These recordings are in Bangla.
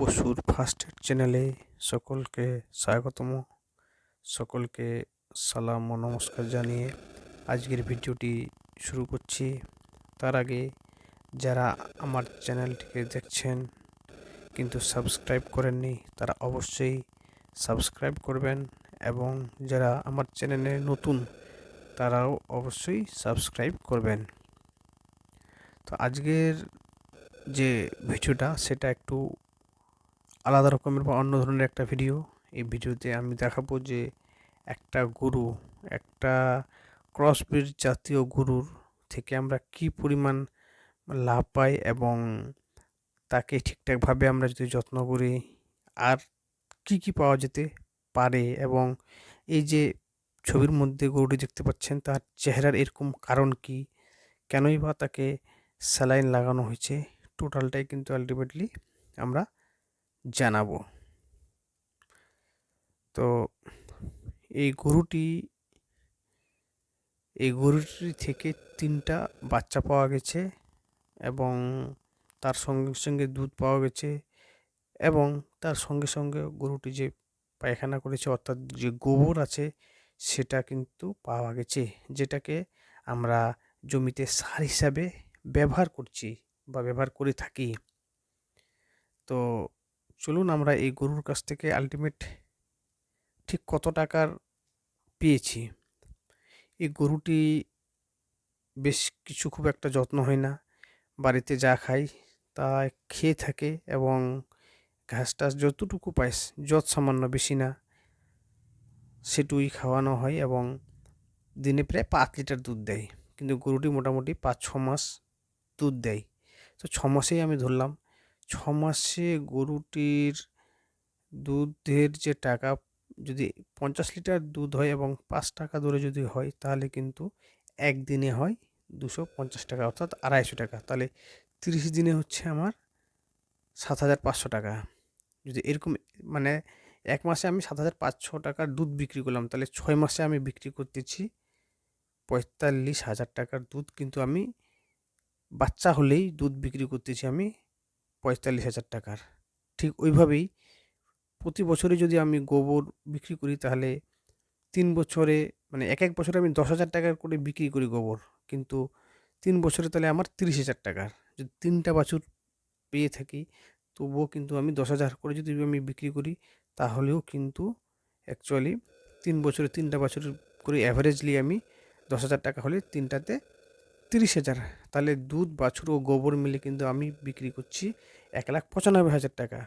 পশুর ফার্স্ট এড চ্যানেলে সকলকে স্বাগতম। সকলকে সালাম ও নমস্কার জানিয়ে আজকের ভিডিওটি শুরু করছি। তার আগে যারা আমার চ্যানেলটিকে দেখছেন কিন্তু সাবস্ক্রাইব করেননি, তারা অবশ্যই সাবস্ক্রাইব করবেন এবং যারা আমার চ্যানেলে নতুন, তারাও অবশ্যই সাবস্ক্রাইব করবেন। তো আজকের যে ভিডিওটা, সেটা একটু আলাদা রকমের বা অন্য ধরনের একটা ভিডিও এই ভিডিওতে আমি দেখাবো যে একটা গরু, একটা ক্রসব্রিড জাতীয় গরুর থেকে আমরা কি পরিমাণ লাভ পাই এবং তাকে ঠিকঠাকভাবে আমরা যদি যত্ন করি, আর কি কি পাওয়া যেতে পারে এবং এই যে ছবির মধ্যে গরুটি দেখতে পাচ্ছেন, তার চেহারার এরকম কারণ কি, কেনই বা তাকে স্যালাইন লাগানো হয়েছে টোটালটাই কিন্তু আলটিমেটলি আমরা জানাব। তো এই গরুটি এই গরুটি থেকে তিনটা বাচ্চা পাওয়া গেছে এবং তার সঙ্গে সঙ্গে দুধ পাওয়া গেছে এবং তার সঙ্গে সঙ্গে গরুটি যে পায়খানা করেছে, অর্থাৎ যে গোবর আছে, সেটা কিন্তু পাওয়া গেছে, যেটাকে আমরা জমিতে সার হিসাবে ব্যবহার করছি বা ব্যবহার করে থাকি। তো চলুন আমরা এই গরুর কাছ থেকে আলটিমেট ঠিক কত টাকার পেয়েছি। এই গরুটি বেশ কিছু খুব একটা যত্ন হয় না। বাড়িতে যা খাই তা খেয়ে থাকে এবং ঘাস টাস যতটুকু পাই যত সামান্য বেশি না সেটুই খাওয়ানো হয় এবং দিনে প্রায় পাঁচ লিটার দুধ দেয়। কিন্তু গরুটি মোটামুটি পাঁচ ছ মাস দুধ দেয়। তো ছ মাসেই আমি ধরলাম ছ মাসে গরুটির দুধের যে টাকা, যদি পঞ্চাশ লিটার দুধ হয় এবং পাঁচ টাকা দরে যদি হয়, তাহলে কিন্তু একদিনে হয় দুশো পঞ্চাশ টাকা, অর্থাৎ আড়াইশো টাকা। তাহলে তিরিশ দিনে হচ্ছে আমার সাত হাজার পাঁচশো টাকা। যদি এরকম মানে এক মাসে আমি সাত হাজার পাঁচশো টাকার দুধ বিক্রি করলাম, তাহলে ছয় মাসে আমি বিক্রি করতেছি পঁয়তাল্লিশ হাজার টাকার দুধ। কিন্তু আমি বাচ্চা হলেই দুধ বিক্রি করতেছি আমি পঁয়তাল্লিশ হাজার টাকার। ঠিক ওইভাবেই প্রতি বছরে যদি আমি গোবর বিক্রি করি, তাহলে তিন বছরে মানে এক এক বছরে আমি দশ হাজার টাকার করে বিক্রি করি গোবর। কিন্তু তিন বছরে তাহলে আমার তিরিশ হাজার টাকার। যদি তিনটা বাছুর পেয়ে থাকি, তবুও কিন্তু আমি দশ হাজার করে যদি আমি বিক্রি করি, তাহলেও কিন্তু অ্যাকচুয়ালি তিন বছরে তিনটা বছর করে অ্যাভারেজলি আমি দশ হাজার টাকা হলে তিনটাতে তিরিশ হাজার তাহলে দুধ, বাছুর ও গোবর মিলে কিন্তু আমি বিক্রি করছি এক লাখ পঁচানব্বই হাজার টাকা।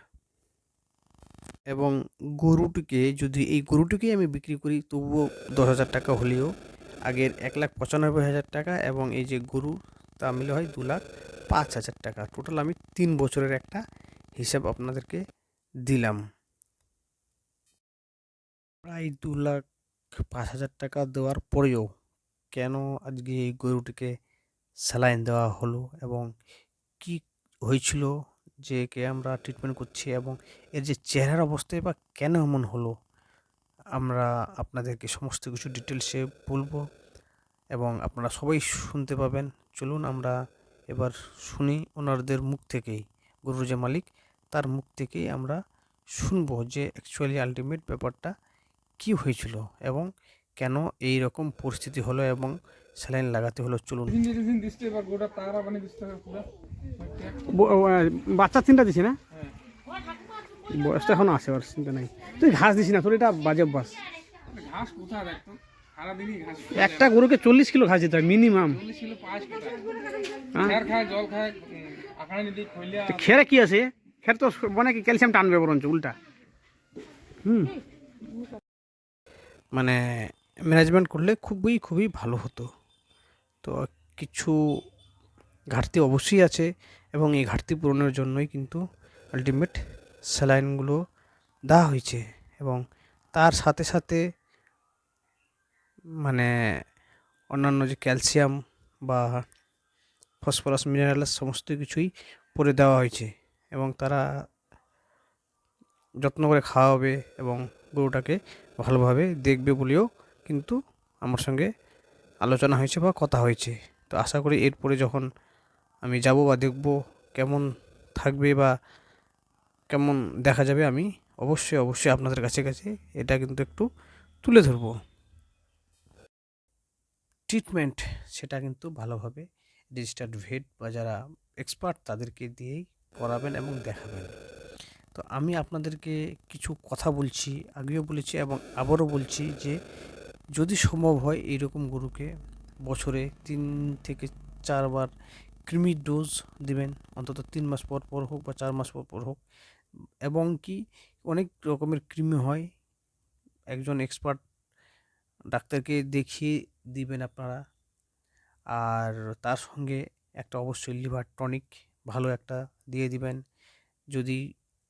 এবং গরুটিকে যদি এই গরুটিকেই আমি বিক্রি করি, তবুও দশ হাজার টাকা হলেও আগের এক লাখ পঁচানব্বই হাজার টাকা এবং এই যে গরু, তা মিলে হয় দু লাখ পাঁচ হাজার টাকা। টোটাল আমি তিন বছরের একটা হিসাব আপনাদেরকে দিলাম। প্রায় দু লাখ পাঁচ হাজার টাকা দেওয়ার পরেও কেন আজকে এই গরুটিকে স্যালাইন দেওয়া হলো এবং কি হয়েছিল যে কে আমরা ট্রিটমেন্ট করছি এবং এর যে চেহারার অবস্থায় বা কেন এমন হলো, আমরা আপনাদেরকে সমস্ত কিছু ডিটেলসে বলব এবং আপনারা সবাই শুনতে পাবেন। চলুন আমরা এবার শুনি ওনারদের মুখ থেকেই, গরুর যে মালিক তার মুখ থেকেই আমরা শুনব যে অ্যাকচুয়ালি আলটিমেট ব্যাপারটা কি হয়েছিল এবং কেন এই রকম পরিস্থিতি হলো এবং স্যালাইন লাগাতে হলো? চলুন। বাচ্চা তিনটা দিছি না? বয়সটা এখন আছে আর চিন্তা নাই। তুই ঘাস দিছি না তোর এটা বাজে ঘাস একটা গরুকে চল্লিশ কিলো ঘাস দিতে হয় মিনিমাম হ্যাঁ? খেরে কি আছে? খের তো মানে কি ক্যালসিয়াম টানবে বরঞ্চ উল্টা। হুম। মানে ম্যানেজমেন্ট করলে খুবই খুবই ভালো হতো। তো কিছু ঘাটতি অবশ্যই আছে এবং এই ঘাটতি পূরণের জন্যই কিন্তু আলটিমেট স্যালাইনগুলো দেওয়া হয়েছে এবং তার সাথে সাথে মানে অন্যান্য যে ক্যালসিয়াম বা ফসফরাস মিনারেলস সমস্ত কিছুই পরে দেওয়া হয়েছে এবং তারা যত্ন করে খাওয়াবে এবং গরুটাকে ভালোভাবে দেখবে বলেও কিন্তু আমার সঙ্গে আলোচনা হয়েছে বা কথা হয়েছে। তো আশা করি এরপরে যখন আমি যাব বা দেখব কেমন থাকবে বা কেমন দেখা যাবে, আমি অবশ্যই অবশ্যই আপনাদের কাছে কাছে এটা কিন্তু একটু তুলে ধরবো। ট্রিটমেন্ট সেটা কিন্তু ভালোভাবে রেজিস্টার্ড ভেট বা যারা এক্সপার্ট তাদেরকে দিয়েই করাবেন এবং দেখাবেন। তো আমি আপনাদেরকে কিছু কথা বলছি, আগেও বলেছি এবং আবারও বলছি যে যদি সম্ভব হয় এইরকম গরুকে বছরে তিন থেকে চারবার কৃমির ডোজ দিবেন, অন্তত তিন মাস পর পর হোক বা চার মাস পর পর হোক। এবং কি অনেক রকমের কৃমি হয়, একজন এক্সপার্ট ডাক্তারকে দেখিয়ে দিবেন আপনারা। আর তার সঙ্গে একটা অবশ্যই লিভার টনিক ভালো একটা দিয়ে দিবেন। যদি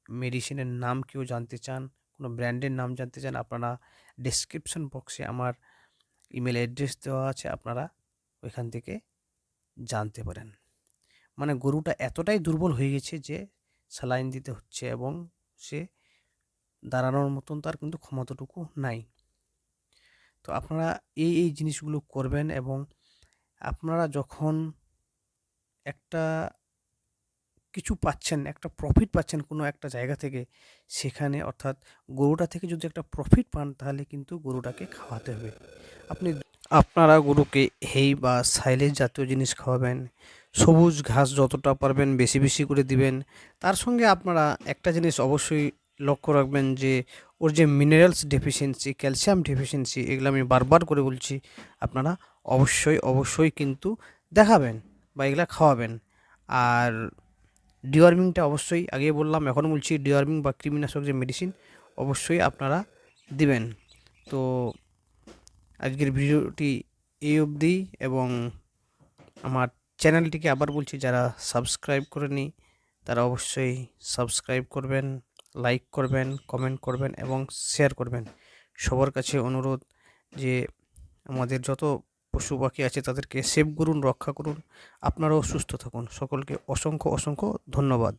মেডিসিনের নাম কেউ জানতে চান কোনো ব্র্যান্ডের নাম জানতে চান, আপনারা ডেসক্রিপশন বক্সে আমার ইমেল অ্যাড্রেস দেওয়া আছে, আপনারা ওইখান থেকে জানতে পারেন। মানে গরুটা এতটাই দুর্বল হয়ে গেছে যে স্যালাইন দিতে হচ্ছে এবং সে দাঁড়ানোর মতন তার কিন্তু ক্ষমতাটুকু নাই। তো আপনারা এই এই জিনিসগুলো করবেন এবং আপনারা যখন একটা কিছু পাচ্ছেন একটা প্রফিট পাচ্ছেন কোনো একটা জায়গা থেকে, সেখানে অর্থাৎ গরুটা থেকে যদি একটা প্রফিট পান, তাহলে কিন্তু গরুটাকে খাওয়াতে হবে। আপনি আপনারা গরুকে হেই বা সাইলেজ জাতীয় জিনিস খাওয়াবেন, সবুজ ঘাস যতটা পারবেন বেশি বেশি করে দিবেন। তার সঙ্গে আপনারা একটা জিনিস অবশ্যই লক্ষ্য রাখবেন যে, ওর যে মিনারেলস ডেফিসিয়েন্সি ক্যালসিয়াম ডেফিসিয়েন্সি এগুলো আমি বারবার করে বলছি, আপনারা অবশ্যই অবশ্যই কিন্তু দেখাবেন বা এগুলা খাওয়াবেন। আর ডিওয়ার্মিংটা অবশ্যই আগে বললাম এখন বলছি ডিওয়ার্মিং বা কৃমিনাশক যে মেডিসিন অবশ্যই আপনারা দিবেন। তো আজকের ভিডিওটি এই অবধি এবং আমার চ্যানেলটিকে আবার বলছি, যারা সাবস্ক্রাইব করেনি তারা অবশ্যই সাবস্ক্রাইব করবেন লাইক করবেন কমেন্ট করবেন এবং শেয়ার করবেন। সবার কাছে অনুরোধ যে আমাদের যত পশু পাখি আছে তাদেরকে সেভ করুন, রক্ষা করুন। আপনারাও সুস্থ থাকুন। সকলকে অসংখ্য অসংখ্য ধন্যবাদ।